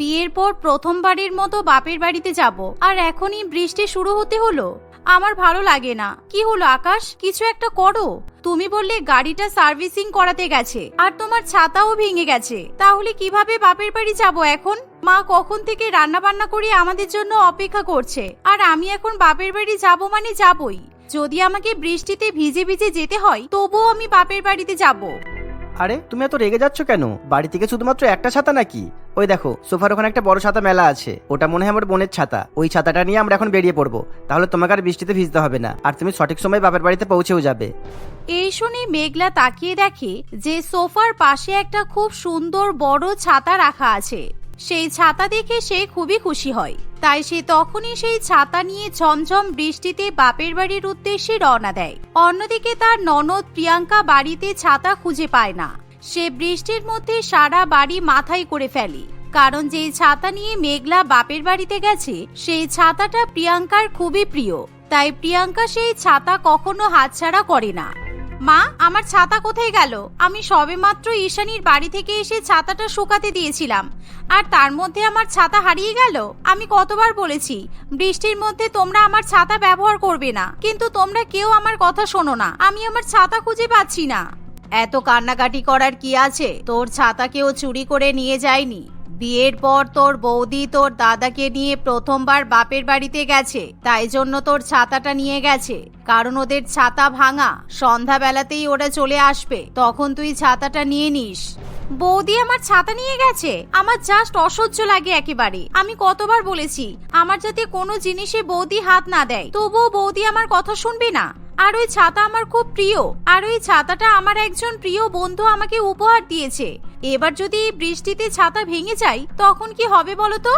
বিয়ের পর প্রথমবারের মতো বাপের বাড়িতে যাব। আর এখনই বৃষ্টি শুরু হতে হলো। আমার ভালো লাগে না। কি হলো আকাশ? কিছু একটা করো। তুমি বললে গাড়িটা সার্ভিসিং করাতে গেছে। আর তোমার ছাতাও ভেঙে গেছে। তাহলে কীভাবে বাপের বাড়ি যাব এখন? মা কখন থেকে রান্না বান্না করে আমাদের জন্য অপেক্ষা করছে। আর আমি এখন বাপের বাড়ি যাব মানে যাবই। যদি আমাকে বৃষ্টিতে ভিজে ভিজে যেতে হয়, তবুও আমি বাপের বাড়িতে যাব। আরে, তুমি এত রেগে যাচ্ছ কেন? বাড়ি থেকে শুধুমাত্র একটা ছাতা নাকি? ওই দেখো, সোফার ওখানে একটা বড় ছাতা মেলা আছে। ওটা মনে হয় আমার বোনের ছাতা। ওই ছাতাটা নিয়ে আমরা এখন বেরিয়ে পড়ব। তাহলে তোমাকে আর বৃষ্টিতে ভিজতে হবে না। আর তুমি সঠিক সময় বাপের বাড়িতে পৌঁছেও যাবে। এই শুনে মেঘলা তাকিয়ে দেখে যে সোফার পাশে একটা খুব সুন্দর বড় ছাতা রাখা আছে। সেই ছাতা দেখে সে খুবই খুশি হয়। তাই সে তখনই সেই ছাতা নিয়ে ঝমঝম বৃষ্টিতে বাপের বাড়ির উদ্দেশ্যে রওনা দেয়। অন্যদিকে তার ননদ প্রিয়াঙ্কা বাড়িতে ছাতা খুঁজে পায় না। সে বৃষ্টির মধ্যে সারা বাড়ি মাথায় করে ফেলে। কারণ যেই ছাতা নিয়ে মেঘলা বাপের বাড়িতে গেছে, সেই ছাতাটা প্রিয়াঙ্কার খুবই প্রিয়। তাই প্রিয়াঙ্কা সেই ছাতা কখনো হাতছাড়া করে না। মা, আমার ছাতা কোথায় গেল? আমি সবেমাত্র ঈশানীর বাড়ি থেকে এসে ছাতাটা শুকাতে দিয়েছিলাম। আর তার মধ্যে আমার ছাতা হারিয়ে গেল? আমি কতবার বলেছি, বৃষ্টির মধ্যে তোমরা আমার ছাতা ব্যবহার করবে না। কিন্তু তোমরা কেউ আমার কথা শোনো না। আমি আমার ছাতা খুঁজে পাচ্ছি না। এত কান্নাকাটি করার কি আছে? তোর ছাতা কেউ চুরি করে নিয়ে যায়নি। বিয়ের পর তোর বৌদি তোর দাদাকে নিয়ে প্রথমবার বাপের বাড়িতে গেছে, তাই জন্য তোর ছাতাটা নিয়ে গেছে। কারণ ওদের ছাতা ভাঙা, সন্ধ্যাবেলাতেই ওরা চলে আসবে, তখন তুই ছাতাটা নিয়ে নিস। বৌদি আমার ছাতা নিয়ে গেছে, আমার জাস্ট অসহ্য লাগে একেবারে। আমি কতবার বলেছি, আমার যাতে কোনো জিনিসে বৌদি হাত না দেয়, তবুও বৌদি আমার কথা শুনবে না। আর ওই ছাতা আমার খুব প্রিয়। আর ওই ছাতাটা আমার একজন প্রিয় বন্ধু আমাকে উপহার দিয়েছে। এবার যদি বৃষ্টিতে ছাতা ভেঙে যায়, তখন কি হবে বলো তো?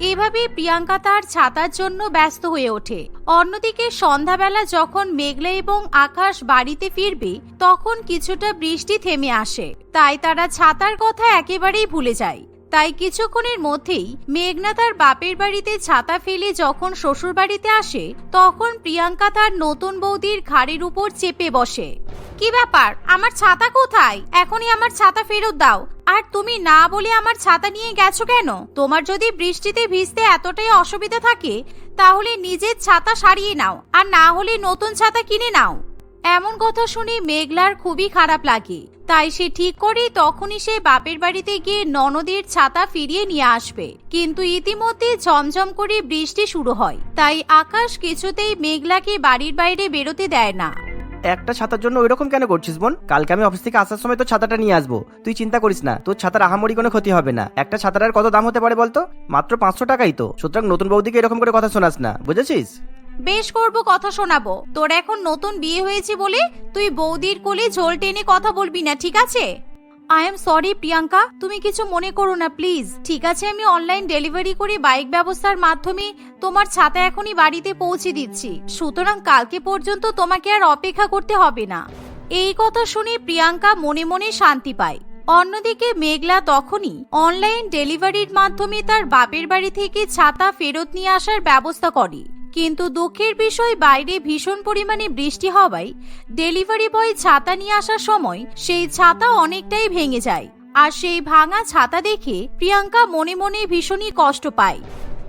এভাবে প্রিয়াঙ্কা তার ছাতার জন্য ব্যস্ত হয়ে ওঠে। অন্যদিকে সন্ধ্যাবেলা যখন মেঘলা এবং আকাশ বাড়িতে ফিরবে, তখন কিছুটা বৃষ্টি থেমে আসে। তাই তারা ছাতার কথা একেবারেই ভুলে যায়। তাই কিছুক্ষণের মধ্যেই মেঘনা তার বাপের বাড়িতে ছাতা ফেলে যখন শ্বশুর বাড়িতে আসে, তখন প্রিয়াঙ্কা তার নতুন বৌদির ঘাড়ের উপর চেপে বসে। কি ব্যাপার? আমার ছাতা কোথায়? এখনই আমার ছাতা ফেরত দাও। আর তুমি না বলে আমার ছাতা নিয়ে গেছো কেন? তোমার যদি বৃষ্টিতে ভিজতে এতটাই অসুবিধা থাকে, তাহলে নিজের ছাতা সারিয়ে নাও, আর না হলে নতুন ছাতা কিনে নাও। এমন কথা শুনে মেঘলার খুবই খারাপ লাগে। তাই সে ঠিক করে তখনই সে বাপের বাড়িতে গিয়ে ননদের ছাতা ফিরিয়ে নিয়ে আসবে। কিন্তু ইতিমধ্যে ঝমঝম করে বৃষ্টি শুরু হয়। তাই আকাশ কিছুতেই মেঘলাকে বাড়ির বাইরে বেরোতে দেয় না। একটা ছাতার জন্য ওইরকম কেন করছিস বোন? কালকে আমি অফিস থেকে আসার সময় তো ছাতাটা নিয়ে আসব। তুই চিন্তা করিস না, তোর ছাতার আহামরি কোনো ক্ষতি হবে না। একটা ছাতার কত দাম হতে পারে বলতো? মাত্র পাঁচশো টাকাই তো। সুতরাং নতুন বৌদিকে এরকম করে কথা শোনাস না, বুঝেছিস? বেশ করব কথা শোনাবো। তোর এখন নতুন বিয়ে হয়েছে বলে তুই বৌদির কোলে ঝোল টেনে কথা বলবি না, ঠিক আছে? I am sorry Priyanka. তুমি কিছু মনে করো না প্লিজ ঠিক আছে, আমি অনলাইন ডেলিভারি করে বাইক ব্যবস্থার মাধ্যমে তোমার ছাতা এখনই বাড়িতে পৌঁছে দিচ্ছি। সুতরাং কালকে পর্যন্ত তোমাকে আর অপেক্ষা করতে হবে না। এই কথা শুনে প্রিয়াঙ্কা মনে মনে শান্তি পায়। অন্যদিকে মেঘলা তখনই অনলাইন ডেলিভারির মাধ্যমে তার বাপের বাড়ি থেকে ছাতা ফেরত নিয়ে আসার ব্যবস্থা করে। কিন্তু দুঃখের বিষয়, বাইরে ভীষণ পরিমাণে বৃষ্টি হওয়ায় ডেলিভারি বয় ছাতা নিয়ে আসার সময় সেই ছাতা অনেকটাই ভেঙে যায়। আর সেই ভাঙা ছাতা দেখে প্রিয়াঙ্কা মনে মনে ভীষণই কষ্ট পায়।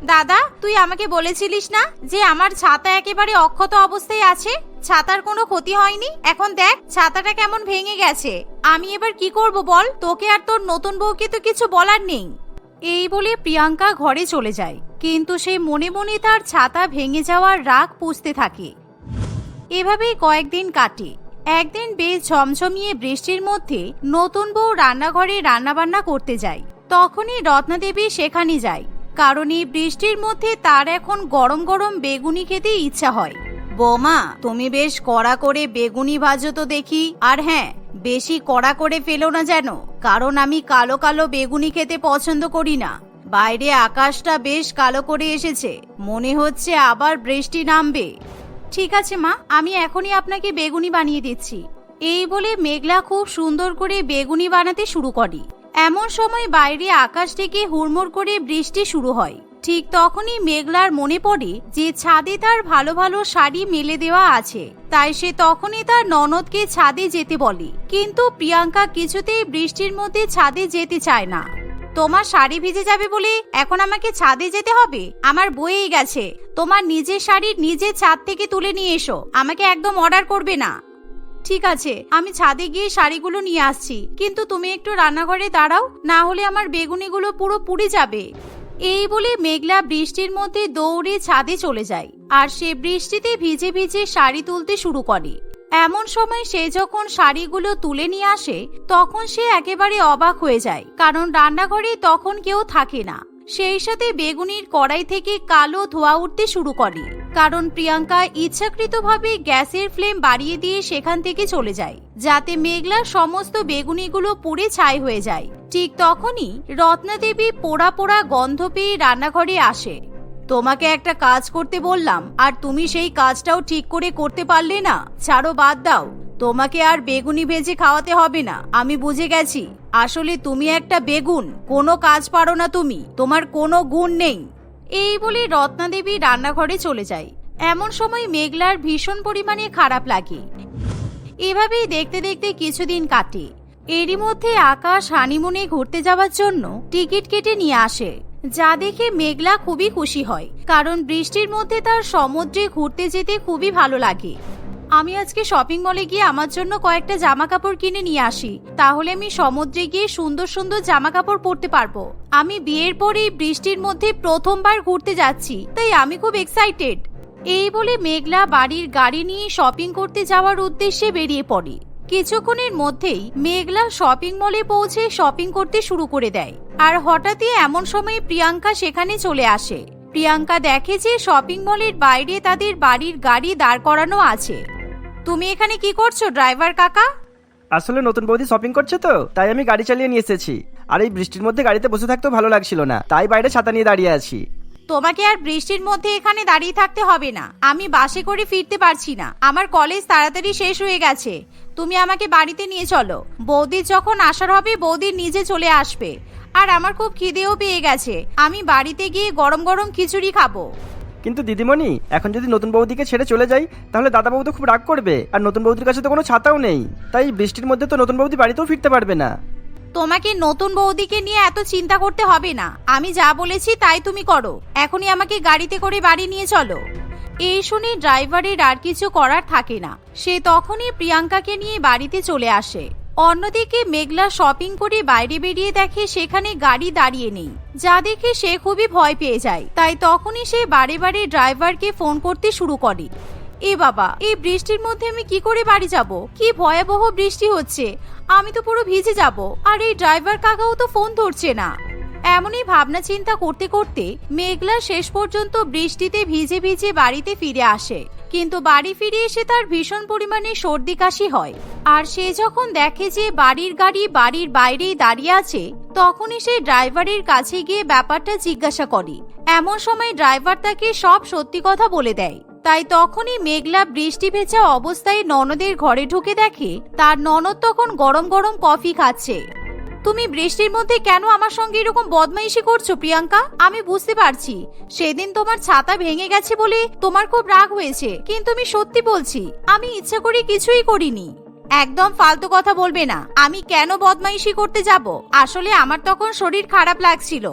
দাদা, তুই আমাকে বলেছিলিস না যে আমার ছাতা একেবারে অক্ষত অবস্থায় আছে? ছাতার কোনো ক্ষতি হয়নি? এখন দেখ, ছাতাটা কেমন ভেঙে গেছে। আমি এবার কি করব বল? তোকে আর তোর নতুন বউকে তো কিছু বলার নেই। এই বলে প্রিয়াঙ্কা ঘরে চলে যায়, কিন্তু সে মনে মনে তার ছাতা ভেঙে যাওয়ার রাগ পুষতে থাকে। এভাবেই কয়েকদিন কাটে। একদিন বেশ ঝমঝমিয়ে বৃষ্টির মধ্যে নতুন বউ রান্নাঘরে রান্নাবান্না করতে যায়। তখনই রত্নাদেবী সেখানে যায়, কারণ এই বৃষ্টির মধ্যে তার এখন গরম গরম বেগুনি খেতে ইচ্ছা হয়। বোমা, তুমি বেশ কড়া করে বেগুনি ভাজো তো দেখি। আর হ্যাঁ বেশি কড়া করে ফেলো না যেন। কারণ আমি কালো কালো বেগুনি খেতে পছন্দ করি না। বাইরে আকাশটা বেশ কালো করে এসেছে। মনে হচ্ছে আবার বৃষ্টি নামবে। ঠিক আছে, মা, আমি এখনই আপনাকে বেগুনি বানিয়ে দিচ্ছি। এই বলে মেঘলা খুব সুন্দর করে বেগুনি বানাতে শুরু করে। এমন সময় বাইরে আকাশ থেকে হুড়মুড় করে বৃষ্টি শুরু হয়। ঠিক তখনই মেঘলার মনে পড়ে যে ছাদে তার ভালো ভালো শাড়ি মেলে দেওয়া আছে। তাই সে তখনই তার ননদকে ছাদে যেতে বলে। কিন্তু প্রিয়াঙ্কা কিছুতেই বৃষ্টির মধ্যে ছাদে যেতে চায় না। তোমার শাড়ি ভিজে যাবে বলে এখন আমাকে ছাদে যেতে হবে? আমার বয়েই গেছে। তোমার নিজের শাড়ি নিজের ছাদ থেকে তুলে নিয়ে এসো। আমাকে একদম অর্ডার করবে না। ঠিক আছে, আমি ছাদে গিয়ে শাড়িগুলো নিয়ে আসছি। কিন্তু তুমি একটু রান্নাঘরে দাঁড়াও, না হলে আমার বেগুনিগুলো পুরো পুড়ে যাবে। এই বলে মেঘলা বৃষ্টির মধ্যে দৌড়ে ছাদে চলে যায়, আর সে বৃষ্টিতে ভিজে ভিজে শাড়ি তুলতে শুরু করে। এমন সময় সে যখন শাড়িগুলো তুলে নিয়ে আসে, তখন সে একেবারে অবাক হয়ে যায়, কারণ রান্নাঘরে তখন কেউ থাকে না। সেই সাথে বেগুনির কড়াই থেকে কালো ধোয়া উঠতে শুরু করে, কারণ প্রিয়াঙ্কা ইচ্ছাকৃতভাবে গ্যাসের ফ্লেম বাড়িয়ে দিয়ে সেখান থেকে চলে যায়, যাতে মেঘলার সমস্ত বেগুনিগুলো পুড়ে ছাই হয়ে যায়। ঠিক তখনই রত্নাদেবী পোড়া পোড়া গন্ধ পেয়ে রান্নাঘরে আসে। তোমাকে একটা কাজ করতে বললাম, আর তুমি সেই কাজটাও ঠিক করে করতে পারলে না? ছাড়ো বাদ দাও, তোমাকে আর বেগুনি ভেজে খাওয়াতে হবে না, আমি বুঝে গেছি। আসলে তুমি একটা বেগুন। কোনো কাজ পারো না তুমি। তোমার কোনো গুণ নেই। এই বলে রত্নাদেবী রান্নাঘরে চলে যায়। এমন সময় মেঘলার ভীষণ পরিমাণে খারাপ লাগে। এভাবেই দেখতে দেখতে কিছুদিন কাটে। এরই মধ্যে আকাশ হানিমুনে ঘুরতে যাওয়ার জন্য টিকিট কেটে নিয়ে আসে। যা দেখে মেঘলা খুবই খুশি হয়, কারণ বৃষ্টির মধ্যে তার সমুদ্রে ঘুরতে যেতে খুবই ভালো লাগে। আমি আজকে শপিং মলে গিয়ে আমার জন্য কয়েকটা জামা কাপড় কিনে নিয়ে আসি। তাহলে আমি সমুদ্রে গিয়ে সুন্দর সুন্দর জামা কাপড় পরতে পারব। আমি বিয়ের পরে বৃষ্টির মধ্যে প্রথমবার ঘুরতে যাচ্ছি, তাই আমি খুব এক্সাইটেড এই বলে মেঘলা বাড়ির গাড়ি নিয়ে শপিং করতে যাওয়ার উদ্দেশ্যে বেরিয়ে পড়ে। কিছুক্ষণের মধ্যেই মেঘলা শপিং মলে পৌঁছে শপিং করতে শুরু করে দেয়। আর হঠাৎই এমন সময় প্রিয়াঙ্কা সেখানে চলে আসে। প্রিয়াঙ্কা দেখে যে শপিং মলের বাইরে তাদের বাড়ির গাড়ি দাঁড় করানো আছে। তুমি এখানে কি করছ ড্রাইভার কাকা? আসলে নতুন বৌদি শপিং করছে তো, তাই আমি গাড়ি চালিয়ে নিয়ে এসেছি। আর এই বৃষ্টির মধ্যে গাড়িতে বসে থাকতেও ভালো লাগছিল না, তাই বাইরে ছাতা নিয়ে দাঁড়িয়ে আছি। তোমাকে আর বৃষ্টির মধ্যে এখানে দাঁড়িয়ে থাকতে হবে না। আমি বাসে করে ফিরতে পারছি না। আমার কলেজ তাড়াতাড়ি শেষ হয়ে গেছে। তুমি আমাকে বাড়িতে নিয়ে চলো। বৌদির যখন আসার হবে বৌদির নিজে চলে আসবে। আর আমার খুব খিদেও পেয়ে গেছে। আমি বাড়িতে গিয়ে গরম গরম খিচুড়ি খাব। কিন্তু দিদিমণি, এখন যদি নতুন বৌদিকে ছেড়ে চলে যাই, তাহলে দাদাবাবু তো খুব রাগ করবে। আর নতুন বৌদির কাছে তো কোনো ছাতাও নেই। তাই বৃষ্টির মধ্যে তো নতুন বৌদি বাড়িতেও ফিরতে পারবে না। তোমাকে নতুন বৌদিকে নিয়ে এত চিন্তা করতে হবে না। আমি যা বলেছি তাই তুমি করো। এখনই আমাকে গাড়িতে করে বাড়ি নিয়ে চলো। এই শুনে ড্রাইভারের আর কিছু করার থাকে না। সে তখনই প্রিয়াঙ্কাকে নিয়ে বাড়িতে চলে আসে। অন্যদিকে মেঘলা শপিং করে বাইরে বেরিয়ে দেখে সেখানে গাড়ি দাঁড়িয়ে নেই। যা দেখে সে খুবই ভয় পেয়ে যায়। তাই তখনই সে বারে বারে ড্রাইভারকে ফোন করতে শুরু করে। এ বাবা, এই বৃষ্টির মধ্যে আমি কি করে বাড়ি যাব? কি ভয়াবহ বৃষ্টি হচ্ছে। আমি তো পুরো ভিজে যাব। আর এই ড্রাইভার কাকাও তো ফোন ধরছে না। এমনই ভাবনা চিন্তা করতে করতে মেঘলা শেষ পর্যন্ত বৃষ্টিতে ভিজে ভিজে বাড়িতে ফিরে আসে। কিন্তু বাড়ি ফিরে এসে তার ভীষণ পরিমাণে সর্দি কাশি হয়। আর সে যখন দেখে যে বাড়ির গাড়ি বাড়ির বাইরেই দাঁড়িয়ে আছে, তখনই সে ড্রাইভারের কাছে গিয়ে ব্যাপারটা জিজ্ঞাসা করে। এমন সময় ড্রাইভার তাকে সব সত্যি কথা বলে দেয়। তাই তখনই মেঘলা বৃষ্টি ভেজা অবস্থায় ননদের ঘরে ঢুকে দেখে, তার ননদ তখন গরম গরম কফি খাচ্ছে। তুমি বৃষ্টির মধ্যে কেন আমার সঙ্গে এরকম বদমাইশি করছ, প্রিয়াঙ্কা? আমি বুঝতে পারছি। সেদিন তোমার ছাতা ভেঙে গেছে বলে তোমার খুব রাগ হয়েছে। কিন্তু আমি সত্যি বলছি, আমি ইচ্ছা করে কিছুই করিনি। একদম ফালতু কথা বলবে না। আমি কেন বদমাইশি করতে যাব? আসলে আমার তখন শরীর খারাপ লাগছিল।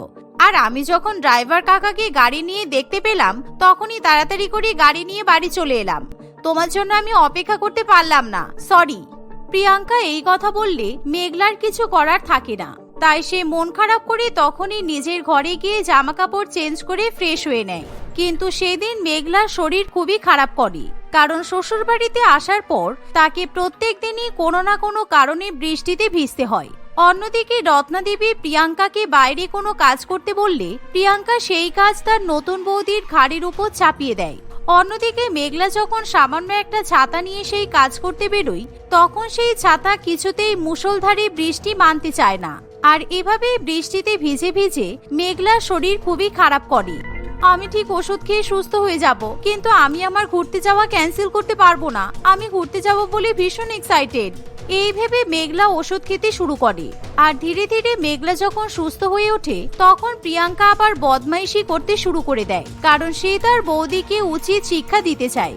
আর আমি যখন ড্রাইভার কাকাকে গাড়ি নিয়ে দেখতে পেলাম, তখনই তাড়াতাড়ি করে গাড়ি নিয়ে বাড়ি চলে এলাম। তোমার জন্য আমি অপেক্ষা করতে পারলাম না। সরি প্রিয়াঙ্কা এই কথা বললে মেঘলার কিছু করার থাকে না। তাই সে মন খারাপ করে তখনই নিজের ঘরে গিয়ে জামা কাপড় চেঞ্জ করে ফ্রেশ হয়ে নেয়। কিন্তু সেদিন মেঘলার শরীর খুবই খারাপ করে। কারণ শ্বশুরবাড়িতে আসার পর তাকে প্রত্যেক দিনই কোনো না কোনো কারণে বৃষ্টিতে ভিজতে হয়। অন্যদিকে রত্নাদেবী প্রিয়াঙ্কাকে বাইরে কোনো কাজ করতে বললে প্রিয়াঙ্কা সেই কাজ তার নতুন বৌদির ঘাড়ের উপর চাপিয়ে দেয়। অন্যদিকে মেঘলা যখন সামান্য একটা ছাতা নিয়ে সেই কাজ করতে বেরোয়, তখন সেই ছাতা কিছুতেই মুষলধারে বৃষ্টি মানতে চায় না। আর এভাবে বৃষ্টিতে ভিজে ভিজে মেঘলার শরীর খুবই খারাপ করে। আমি ঠিক ওষুধ খেয়ে সুস্থ হয়ে যাব, কিন্তু আমি আমার ঘুরতে যাওয়া ক্যান্সেল করতে পারব না। আমি ঘুরতে যাব বলে ভীষণ এক্সাইটেড এই ভেবে মেঘলা ওষুধ খেতে শুরু করে। আর ধীরে ধীরে মেঘলা যখন সুস্থ হয়ে ওঠে, তখন প্রিয়াঙ্কা আবার বদমাইশি করতে শুরু করে দেয়, কারণ সে তার বৌদিকে উচিত শিক্ষা দিতে চায়।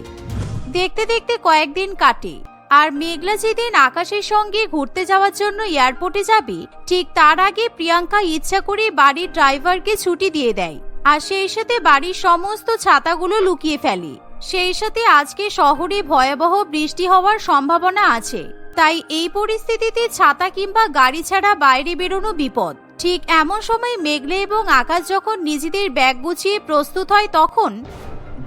দেখতে দেখতে কয়েকদিন কাটে, আর মেঘলা যেদিন আকাশের সঙ্গে ঘুরতে যাওয়ার জন্য এয়ারপোর্টে যাবে, ঠিক তার আগে প্রিয়াঙ্কা ইচ্ছা করে বাড়ির ড্রাইভারকে ছুটি দিয়ে দেয়, আর সেই সাথে বাড়ির সমস্ত ছাতাগুলো লুকিয়ে ফেলে। সেই সাথে আজকে শহরে ভয়াবহ বৃষ্টি হওয়ার সম্ভাবনা আছে। তাই এই পরিস্থিতিতে ছাতা কিংবা গাড়ি ছাড়া বাইরে বেরোনো বিপদ। ঠিক এমন সময় মেঘলে এবং আকাশ যখন নিজেদের ব্যাগ গুছিয়ে প্রস্তুত হয় তখন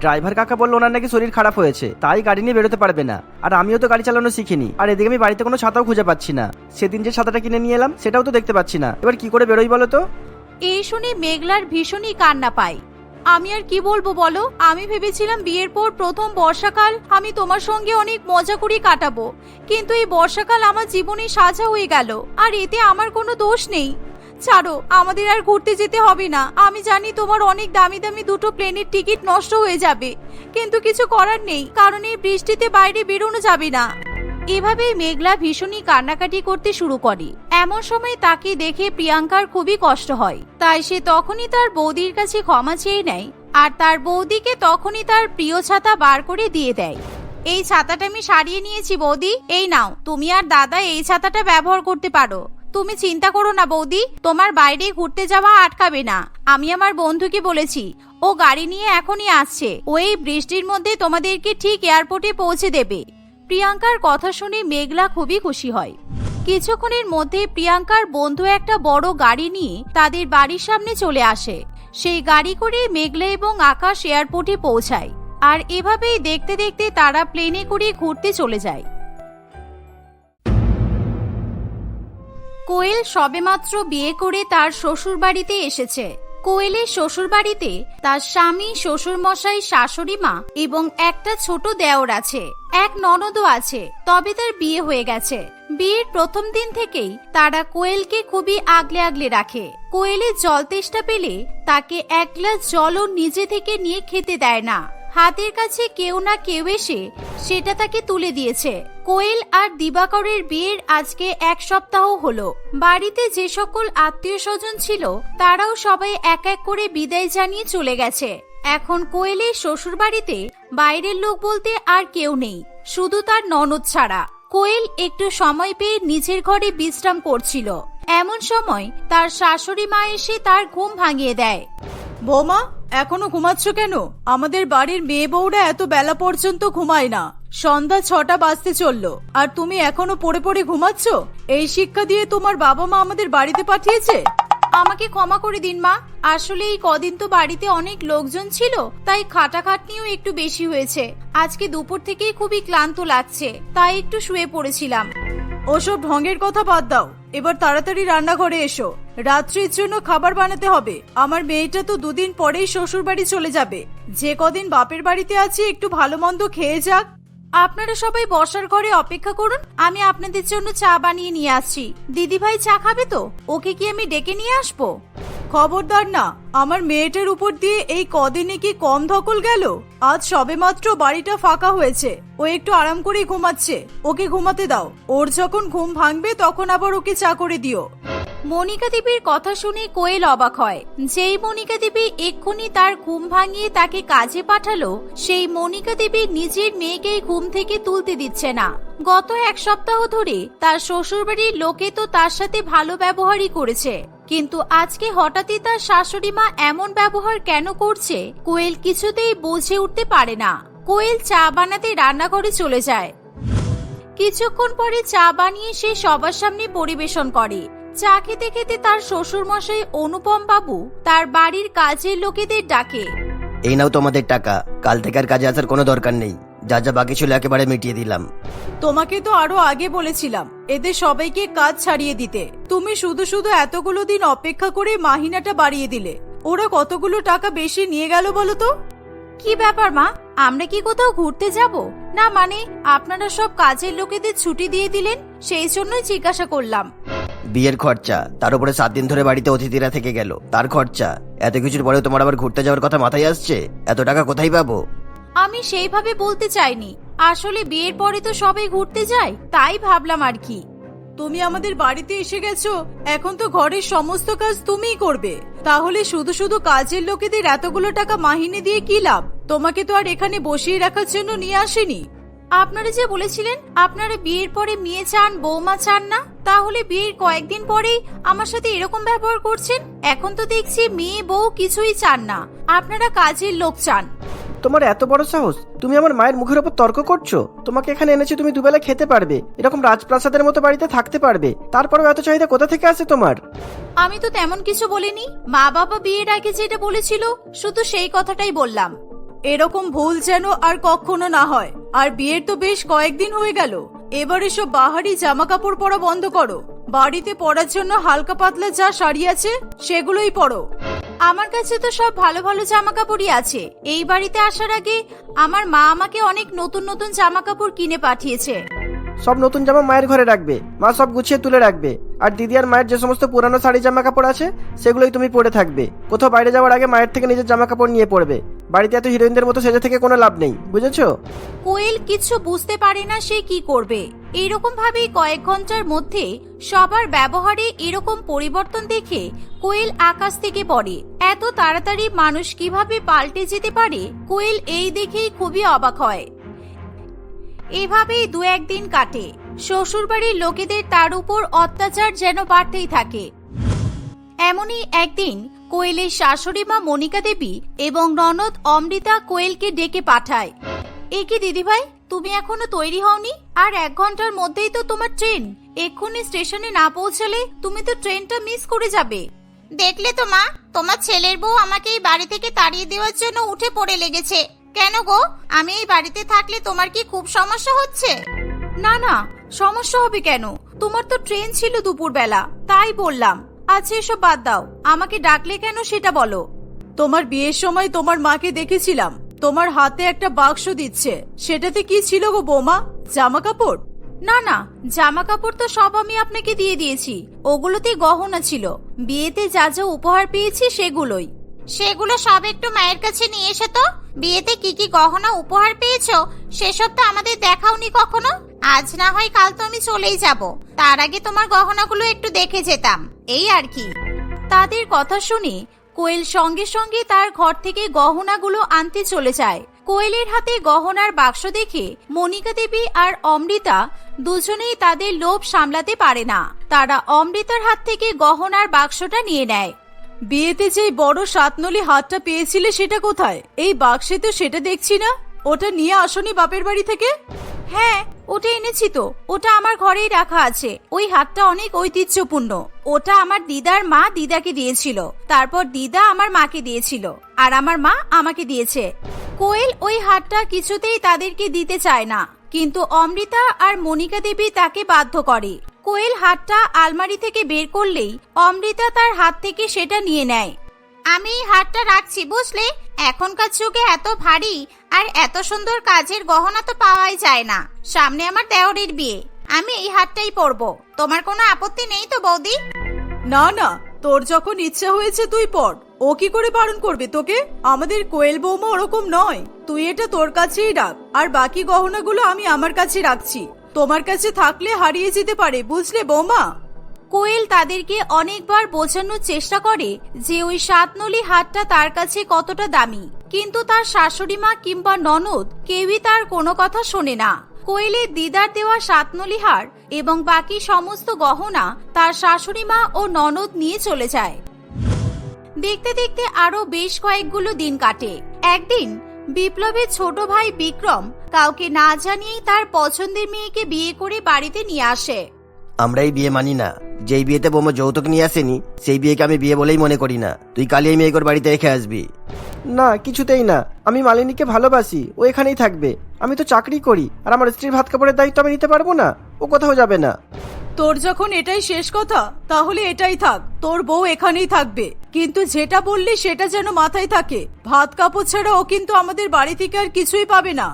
ড্রাইভার কাকা বলল ওনার নাকি শরীর খারাপ হয়েছে তাই গাড়ি নিয়ে বেরোতে পারবে না। আর আমিও তো গাড়ি চালানো শিখিনি আর এদিকে আমি বাড়িতে কোনো ছাতাও খুঁজে পাচ্ছি না। সেদিন যে ছাতাটা কিনে নিয়ে এলাম সেটাও তো দেখতে পাচ্ছি না। এবার কি করে বেরোই বলো তো? এই শুনে মেঘলার ভীষণই কান্না পায়। আমি আর কি বলব বলো? আমি ভেবেছিলাম বিয়ের পর প্রথম বর্ষাকাল আমি তোমার সঙ্গে অনেক মজা করে কাটাবো। কিন্তু এই বর্ষাকাল আমার জীবনে সাজা হয়ে গেল, আর এতে আমার কোনো দোষ নেই। ছাড়ো, আমাদের আর ঘুরতে যেতে হবে না। আমি জানি তোমার অনেক দামি দামি দুটো প্লেনের টিকিট নষ্ট হয়ে যাবে, কিন্তু কিছু করার নেই, কারণ এই বৃষ্টিতে বাইরে বেরোনো যাবে না। এভাবেই মেঘলা ভীষণই কান্নাকাটি করতে শুরু করে। এমন সময় তাকে দেখে প্রিয়াঙ্কার খুবই কষ্ট হয়। তাই সে তখনই তার বৌদির কাছে ক্ষমা চেয়ে নেয় আর তার বৌদিকে তখনই তার প্রিয় ছাতা বার করে দিয়ে দেয়। এই ছাতাটা আমি সারিয়ে নিয়েছি, বৌদি। এই নাও, তুমি আর দাদা এই ছাতাটা ব্যবহার করতে পারো। তুমি চিন্তা করো না, বৌদি। তোমার বাইরে ঘুরতে যাওয়া আটকাবে না। আমি আমার বন্ধুকে বলেছি, ও গাড়ি নিয়ে এখনই আসছে। ও এই বৃষ্টির মধ্যে তোমাদেরকে ঠিক এয়ারপোর্টে পৌঁছে দেবে। প্রিয়াঙ্কার কথা শুনে মেঘলা খুবই খুশি হয়। কিছুক্ষণের মধ্যে প্রিয়াঙ্কার বন্ধু একটা বড় গাড়ি নিয়ে তাদের বাড়ির সামনে চলে আসে। সেই গাড়ি করে মেঘলা এবং আকাশ এয়ারপোর্টে পৌঁছায় আর এভাবেই দেখতে দেখতে তারা প্লেনে করে ঘুরতে চলে যায়। কোয়েল সবেমাত্র বিয়ে করে তার শ্বশুর বাড়িতে এসেছে। কোয়েলের শ্বশুরবাড়িতে তার স্বামী, শ্বশুরমশাই, শাশুড়ি মা এবং একটা ছোট দেওর আছে। এক ননদও আছে, তবে তার বিয়ে হয়ে গেছে। বিয়ের প্রথম দিন থেকেই তারা কোয়েলকে খুবই আগলে আগলে রাখে। কোয়েলের জল তেষ্টা পেলে তাকে এক গ্লাস জলও নিজে থেকে নিয়ে খেতে দেয় না। হাতের কাছে কেউ না কেউ এসে সেটা তাকে তুলে দিয়েছে। কোয়েল আর দিবাকরের বিয়ের আজকে এক সপ্তাহ হলো। বাড়িতে যে সকল আত্মীয় স্বজন ছিল, তারাও সবাই এক এক করে বিদায় জানিয়ে চলে গেছে। এখন কোয়েলের শ্বশুর বাড়িতে বাইরের লোক বলতে আর কেউ নেই, শুধু তার ননদ ছাড়া। কোয়েল একটু সময় পেয়ে নিজের ঘরে বিশ্রাম করছিল। এমন সময় তার শাশুড়ি মা এসে তার ঘুম ভাঙিয়ে দেয়। বৌমা, এখনও ঘুমাচ্ছ কেন? আমাদের বাড়ির মেয়ে বউরা এত বেলা পর্যন্ত ঘুমায় না। সন্ধ্যা ছটা বাজতে চলল। আর তুমি এখনও পড়ে পড়ে ঘুমাচ্ছ? এই শিক্ষা দিয়ে তোমার বাবা মা আমাদের বাড়িতে পাঠিয়েছে? আমাকে ক্ষমা করে দিন, মা। আসলে এই কদিন তো বাড়িতে অনেক লোকজন ছিল, তাই খাটাখাটনিও একটু বেশি হয়েছে। আজকে দুপুর থেকেই খুবই ক্লান্ত লাগছে, তাই একটু শুয়ে পড়েছিলাম। ওসব ঢঙ্গের কথা বাদ দাও। এবার তাড়াতাড়ি রান্নাঘরে এসো। রাত্রির জন্য খাবার বানাতে হবে। আমার মেয়েটা তো দুদিন পরেই শ্বশুর বাড়ি চলে যাবে। যে কদিন বাপের বাড়িতে আছি, একটু ভালো মন্দ খেয়ে যাক। আপনারা সবাই বসার ঘরে অপেক্ষা করুন। আমি আপনাদের জন্য চা বানিয়ে নিয়ে আসছি। দিদিভাই চা খাবে তো? ওকে কি আমি ডেকে নিয়ে আসব? খবরদার না, আমার মেয়েটার উপর দিয়ে এই কদিনে কি কম ধকল গেল? আজ সবেমাত্র বাড়িটা ফাঁকা হয়েছে। ও একটু আরাম করে ঘুমাচ্ছে। ওকে ঘুমাতে দাও। ওর যখন ঘুম ভাঙবে, তখন আবার ওকে চা করে দিও। মনিকা দেবীর কথা শুনে কোয়েল অবাক হয়। যেই মনিকা দেবী এক্ষুনি তার ঘুম ভাঙিয়ে তাকে কাজে পাঠালো, সেই মনিকা দেবী নিজের মেয়েকেই ঘুম থেকে তুলতে দিচ্ছে না। গত এক সপ্তাহ ধরে তার শ্বশুরবাড়ির লোকে তো তার সাথে ভালো ব্যবহারই করেছে। কিন্তু আজকে হঠাৎই তার শাশুড়ি মা এমন ব্যবহার কেন করছে, কোয়েল কিছুতেই বুঝে উঠতে পারে না। কোয়েল চা বানাতে রান্নাঘরে চলে যায়। কিছুক্ষণ পরে চা বানিয়ে সে সবার সামনে পরিবেশন করে। চা খেতে খেতে তার শ্বশুর মশাই অনুপম বাবু তার বাড়ির কাজের লোকেদের ডাকে। এই নাও তোমাদের টাকা, কাল থেকে আর কাজে আসার কোনো দরকার নেই। যা যা বাকি ছিল একেবারে মিটিয়ে দিলাম। তোমাকে তো আরও আগে বলেছিলাম এদের সবাইকে কাজ ছাড়িয়ে দিতে। তুমি শুধু শুধু এতগুলো দিন অপেক্ষা করে মাহিনাটা বাড়িয়ে দিলে। ওরা কতগুলো টাকা বেশি নিয়ে গেল বলো তো? কি ব্যাপার মা? আমরা কি কোথাও ঘুরতে যাব? না মানে আপনারা সব কাজের লোকেদের ছুটি দিয়ে দিলেন সেই জন্যই জিজ্ঞাসা করলাম। বিয়ের খরচা তার উপরে সাত দিন ধরে বাড়িতে অতিথিরা থেকে গেল। তার খরচা এত কিছুর পরেও তোমার আবার ঘুরতে যাওয়ার কথা মাথায় আসছে? এত টাকা কোথায় পাবো? আমি সেইভাবে বলতে চাইনি। আসলে বিয়ের পরে তো সবাই ঘুরতে যায় তাই ভাবলাম আর কি। তুমি আমাদের বাড়িতে এসে গেছো এখন তো ঘরের সমস্ত কাজ তুমিই করবে। তাহলে শুধু শুধু কাজের লোকেদের এতগুলো টাকা মাহিনে দিয়ে কি লাভ? তোমাকে তো আর এখানে বসিয়ে রাখার জন্য নিয়ে আসেনি। আপনারা যে বলেছিলেন আপনারা বিয়ের পরে মেয়ে চান বৌমা চান না? তাহলে বিয়ের কয়েকদিন পরেই আমার সাথে এরকম ব্যবহার করছেন? এখন তো দেখছি মেয়ে বউ কিছুই চান না। আপনারা কাজের লোক চান। তোমার এত বড় সাহস? তুমি আমার মায়ের মুখের ওপর তর্ক করছ? তোমাকে এখানে এনেছি, তুমি দুবেলা খেতে পারবে। এরকম রাজপ্রাসাদের মতো বাড়িতে থাকতে পারবে। তারপরেও এত চাহিদা কোথা থেকে আসে তোমার? আমি তো তেমন কিছু বলিনি। মা বাবা বিয়ের আগে যেটা বলেছিল, শুধু সেই কথাটাই বললাম। এরকম ভুল যেন আর কখনো না হয়। আর বিয়ের তো বেশ কয়েকদিন হয়ে গেল। এবার এসব বাহারি জামা কাপড় পরা বন্ধ করো। বাড়িতে পরার জন্য হালকা পাতলা যা শাড়ি আছে, সেগুলোই পরো। আমার কাছে তো সব ভালো ভালো জামা কাপড়ই আছে। এই বাড়িতে আসার আগে আমার মা আমাকে অনেক নতুন নতুন জামা কাপড় কিনে পাঠিয়েছে। সব নতুন জামা মায়ের ঘরে রাখবে। মা সব গুছিয়ে তুলে রাখবে। আর দিদি আর মায়ের যে সমস্ত পুরানো শাড়ি জামা কাপড় আছে, সেগুলোই তুমি পরে থাকবে। কোথাও বাইরে যাওয়ার আগে মায়ের থেকে নিজের জামা কাপড় নিয়ে পড়বে। বাড়িতে এত হিরোইনদের মতো সেজে থেকে কোনো লাভ নেই, বুঝেছ? কোয়েল কিছু বুঝতে পারে না সে কি করবে। এইরকম ভাবেই কয়েক ঘণ্টার মধ্যে সবার ব্যবহারে এরকম পরিবর্তন দেখে কোয়েল আকাশ থেকে পড়ে। এত তাড়াতাড়ি মানুষ কীভাবে পাল্টে যেতে পারে, কোয়েল এই দেখেই খুবই অবাক হয়। এভাবেই দু একদিন কাটে। শ্বশুরবাড়ির লোকেদের তার উপর অত্যাচার যেন বাড়তেই থাকে। এমনই একদিন কোয়েলের শাশুড়ি মা মনিকা দেবী এবং ননদ অমৃতা কোয়েলকে ডেকে পাঠায়। এ কি দিদিভাই, তুমি এখনও তৈরি হওনি? আর এক ঘণ্টার মধ্যেই তো তোমার ট্রেন। এক্ষুনি স্টেশনে না পৌঁছালে তুমি তো ট্রেনটা মিস করে যাবে। দেখলে তো মা, তোমার ছেলের বউ আমাকে এই বাড়ি থেকে তাড়িয়ে দেওয়ার জন্য উঠে পড়ে লেগেছে। কেন গো? আমি এই বাড়িতে থাকলে তোমার কি খুব সমস্যা হচ্ছে? না না সমস্যা হবে কেন? তোমার তো ট্রেন ছিল দুপুরবেলা তাই বললাম। আচ্ছা এসব বাদ দাও। আমাকে ডাকলে কেন সেটা বলো। তোমার বিয়ের সময় তোমার মাকে দেখেছিলাম। তোমার হাতে একটা বাক্স দিচ্ছে। সেটাতে কি ছিল গো বৌমা? জামা কাপড় না না জামা কাপড় তো সব আমি আপনাকে দিয়ে দিয়েছি। ওগুলোতে গহনা ছিল। বিয়েতে যা যা উপহার পেয়েছি সেগুলোই। সেগুলো সব একটু মায়ের কাছে নিয়ে এসে তো? বিয়েতে কি কি গহনা উপহার পেয়েছ? সেসব তো আমাদের দেখাওনি কখনো? আজ না হয় কাল তো আমি চলেই যাব। তার আগে তোমার গহনাগুলো একটু দেখে যেতাম। এই আর কি। তাদের কথা শুনে কোয়েল সঙ্গে সঙ্গে তার ঘর থেকে গহনাগুলো আনতে চলে যায়। কোয়েলের হাতে গহনার বাক্স দেখে মনিকা দেবী আর অমৃতা দুজনেই তাদের লোভ সামলাতে পারে না। তারা অমৃতার হাত থেকে গহনার বাক্সটা নিয়ে নেয়। বিয়েতে যে বড় সাতনলি হাতটা পেয়েছিলে সেটা কোথায়? এই বাক্সে তো সেটা দেখছি না। ওটা নিয়ে আসনি বাপের বাড়ি থেকে? হ্যাঁ ওটা এনেছি তো। ওটা আমার ঘরেই রাখা আছে। ওই হাতটা অনেক ঐতিহ্যপূর্ণ। ওটা আমার দিদার মা দিদাকে দিয়েছিল। তারপর দিদা আমার মাকে দিয়েছিল। আর আমার মা আমাকে দিয়েছে। কোয়েল ওই হাতটা কিছুতেই তাদেরকে দিতে চায় না। কিন্তু অমৃতা আর মনিকা দেবী তাকে বাধ্য করে। কোয়েল হাতটা আলমারি থেকে বের করলেই অমৃতা তার হাত থেকে সেটা নিয়ে নেয়। আমি এই হারটা রাখছি, বুঝলে? এখনকার যুগে এত ভারী আর এত সুন্দর কাজের গহনা তো পাওয়াই যায় না। সামনে আমার দেওরের বিয়ে। আমি এই হারটাই পরবো। তোমার কোনো আপত্তি নেই তো, বৌদি? না না, তোর যখন ইচ্ছা হয়েছে তুই পড় ও কি করে বারণ করবে তোকে? আমাদের কোয়েল বৌমা ওরকম নয়। তুই এটা তোর কাছেই রাখ, আর বাকি গহনাগুলো আমি আমার কাছে রাখছি। তোমার কাছে থাকলে হারিয়ে যেতে পারে, বুঝলে বৌমা? কোয়েল তাদেরকে অনেকবার বোঝানোর চেষ্টা করে যে ওই সাতনলি হাতটা তার কাছে কতটা দামি। কিন্তু তার শাশুড়ি মা কিংবা ননদ কেউই তার কোনো কথা শোনে না। কোয়েলের দিদার দেওয়া সাতনলি হার এবং বাকি সমস্ত গহনা তার শাশুড়ি মা ও ননদ নিয়ে চলে যায়। দেখতে দেখতে আরও বেশ কয়েকগুলো দিন কাটে। একদিন বিপ্লবের ছোট ভাই বিক্রম কাউকে না জানিয়েই তার পছন্দের মেয়েকে বিয়ে করে বাড়িতে নিয়ে আসে। আমরা এই বিয়ে মানি না। যেই বিয়েতে বোমা যৌতুক নিয়ে আসেনি সেই বিয়েকে আমি বিয়ে বলেই মনে করি না। তুই কালি এই মেয়েকর বাড়িতে রেখে আসবি। না কিছুতেই না। আমি মালিনীকে ভালোবাসি। ও এখানেই থাকবে। আমি তো চাকরি করি। আর আমার স্ত্রীর ভাত কাপড়ের দায়িত্ব আমি নিতে পারব না। ও কোথাও যাবে না। তোর যখন এটাই শেষ কথা তাহলে এটাই থাক। তোর বউ এখানেই থাকবে। কিন্তু যেটা বললি সেটা যেন মাথায় থাকে। ভাত কাপড় ছাড়া ও কিন্তু আমাদের বাড়ি থেকে আর কিছুই পাবে না।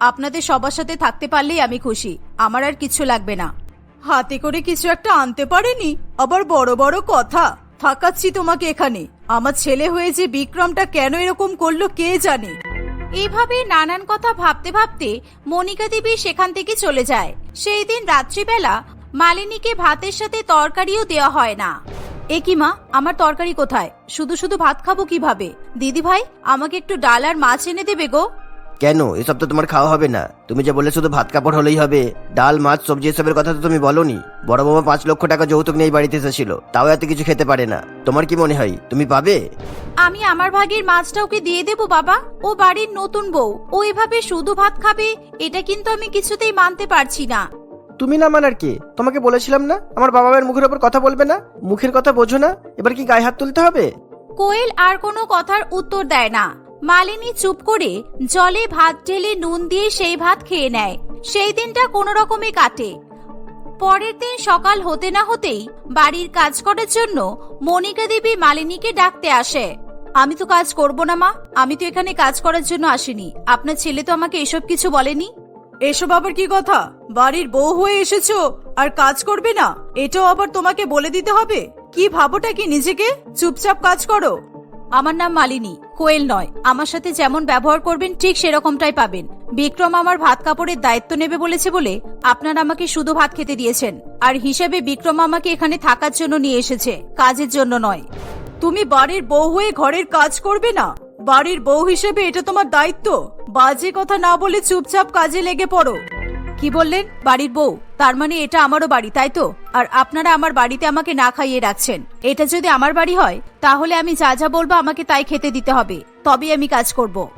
আপনাদের সবার সাথে থাকতে পারলেই আমি খুশি, আমার আর কিছু লাগবে না। হাতে করে কিছু একটা আনতে পারেনি, আবার বড় বড় কথা। থাকাচ্ছি তোমাকে এখানে। আমার ছেলে হয়ে যে বিক্রমটা কেন এরকম করল কে জানে? এইভাবে নানান কথা ভাবতে ভাবতে মনিকা দেবী সেখান থেকে চলে যায়। সেই দিন রাত্রিবেলা মালিনীকে ভাতের সাথে তরকারিও দেওয়া হয় না। এ কি মা? আমার তরকারি কোথায়? শুধু শুধু ভাত খাব কীভাবে? দিদি ভাই আমাকে একটু ডাল আর মাছ এনে দেবে গো। কেন? এসব তো তোমার খাওয়া হবে না। তুমি যে বললে শুধু ভাত কাপড় হলেই হবে ডাল মাছ সবজি এসবের কথা তো তুমি বলনি। বড় বাবা পাঁচ লক্ষ টাকা যৌতুক নিয়ে এই বাড়িতে এসেছিল তাও এত কিছু খেতে পারে না। তোমার কি মনে হয়? তুমি পাবে? আমি আমার ভাগের মাছটা ওকে দিয়ে দেবো বাবা। ও বাড়ির নতুন বউ। ও এভাবে শুধু ভাত খাবে এটা কিন্তু আমি কিছুতেই মানতে পারছি না। তুমি না মানার কে? তোমাকে বলেছিলাম না? আমার বাবা মায়ের মুখের ওপর কথা বলবে না? মুখের কথা বোঝো না? এবার কি গায়ে হাত তুলতে হবে? কোয়েল আর কোনো কথার উত্তর দেয় না। মালিনী চুপ করে জলে ভাত ঢেলে নুন দিয়ে সেই ভাত খেয়ে নেয়। সেই দিনটা কোনো রকমে কাটে। পরের দিন সকাল হতে না হতেই বাড়ির কাজ করার জন্য মনিকা দেবী মালিনীকে ডাকতে আসে। আমি তো কাজ করব না মা। আমি তো এখানে কাজ করার জন্য আসিনি। আপনার ছেলে তো আমাকে এসব কিছু বলেনি। এসব আবার কি কথা? বাড়ির বউ হয়ে এসেছ আর কাজ করবে না? এটাও আবার তোমাকে বলে দিতে হবে? কি ভাবোটা কি নিজেকে? চুপচাপ কাজ করো। আমার নাম মালিনী কোয়েল নয়। আমার সাথে যেমন ব্যবহার করবেন ঠিক সেরকমটাই পাবেন। বিক্রম আমার ভাত কাপড়ের দায়িত্ব নেবে বলেছে বলে আপনারা আমাকে শুধু ভাত খেতে দিয়েছেন। আর হিসেবে বিক্রম আমাকে এখানে থাকার জন্য নিয়ে এসেছে কাজের জন্য নয়। তুমি বাড়ির বউ হয়ে ঘরের কাজ করবে না? বাড়ির বউ হিসেবে এটা তোমার দায়িত্ব। বাজে কথা না বলে চুপচাপ কাজে লেগে পড়ো। কি বললেন? বাড়ির বউ। তার মানে এটা আমারও বাড়ি, তাই তো? আর আপনারা আমার বাড়িতে আমাকে না খাইয়ে রাখছেন। এটা যদি আমার বাড়ি হয়, তাহলে আমি যা যা বলব আমাকে তাই খেতে দিতে হবে। তবেই আমি কাজ করব।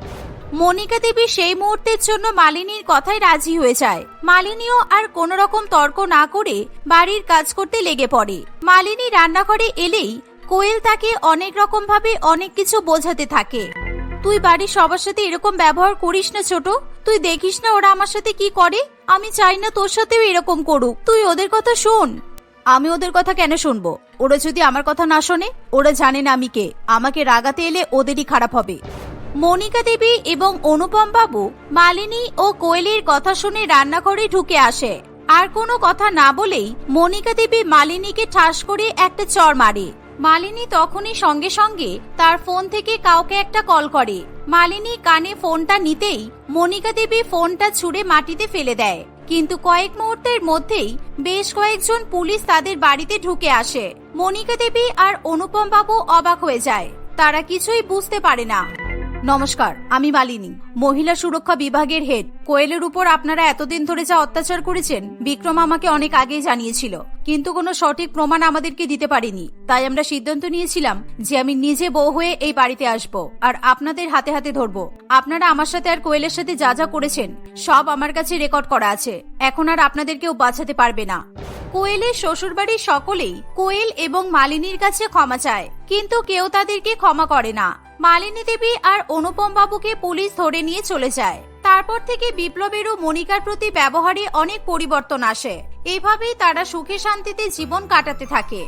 মনিকা দেবী সেই মুহূর্তের জন্য মালিনীর কথায় রাজি হয়ে যায়। মালিনীও আর কোনো রকম তর্ক না করে বাড়ির কাজ করতে লেগে পড়ে। মালিনী রান্নাঘরে এলেই কোয়েল তাকে অনেক রকম ভাবে অনেক কিছু বোঝাতে থাকে। তুই বাড়ির সবার সাথে এরকম ব্যবহার করিস না ছোট। তুই দেখিস না ওরা আমার সাথে কি করে। আমি চাই না তোর সাথেও এরকম করুক। তুই ওদের কথা শোন। আমি ওদের কথা কেন শুনব? ওরা যদি আমার কথা না শোনে, ওরা জানে না আমি কে। আমাকে রাগাতে এলে ওদেরই খারাপ হবে। মনিকা দেবী এবং অনুপম বাবু মালিনী ও কোয়েলের কথা শুনে রান্নাঘরে ঢুকে আসে। আর কোনো কথা না বলেই মনিকা দেবী মালিনীকে ঠাস করে একটা চর মারে। মালিনী তখনই সঙ্গে সঙ্গে তার ফোন থেকে কাউকে একটা কল করে। মালিনী কানে ফোনটা নিতেই মনিকা দেবী ফোনটা ছুঁড়ে মাটিতে ফেলে দেয়। কিন্তু কয়েক মুহূর্তের মধ্যেই বেশ কয়েকজন পুলিশ তাদের বাড়িতে ঢুকে আসে। মনিকা দেবী আর অনুপম বাবু অবাক হয়ে যায়। তারা কিছুই বুঝতে পারে না। নমস্কার, আমি মালিনী। মহিলা সুরক্ষা বিভাগের হেড। কোয়েলের উপর আপনারা এতদিন ধরে যা অত্যাচার করেছেন, বিক্রম আমাকে অনেক আগেই জানিয়েছিল। কিন্তু কোনো সঠিক প্রমাণ আমাদেরকে দিতে পারেনি। তাই আমরা সিদ্ধান্ত নিয়েছিলাম যে আমি নিজে বউ হয়ে এই বাড়িতে আসব, আর আপনাদের হাতে হাতে ধরবো। আপনারা আমার সাথে আর কোয়েলের সাথে যা যা করেছেন, সব আমার কাছে রেকর্ড করা আছে। এখন আর আপনাদের কেউ বাঁচাতে পারবে না। কোয়েলের শ্বশুরবাড়ির সকলেই কোয়েল এবং মালিনীর কাছে ক্ষমা চায়, কিন্তু কেউ তাদেরকে ক্ষমা করে না। মালিনী দেবী আর অনুপম বাবুকে পুলিশ ধরে নিয়ে চলে যায়। তারপর থেকে বিপ্লবের ও মনিকার প্রতি ব্যবহারে অনেক পরিবর্তন আসে। এইভাবেই তারা সুখে শান্তিতে জীবন কাটাতে থাকে।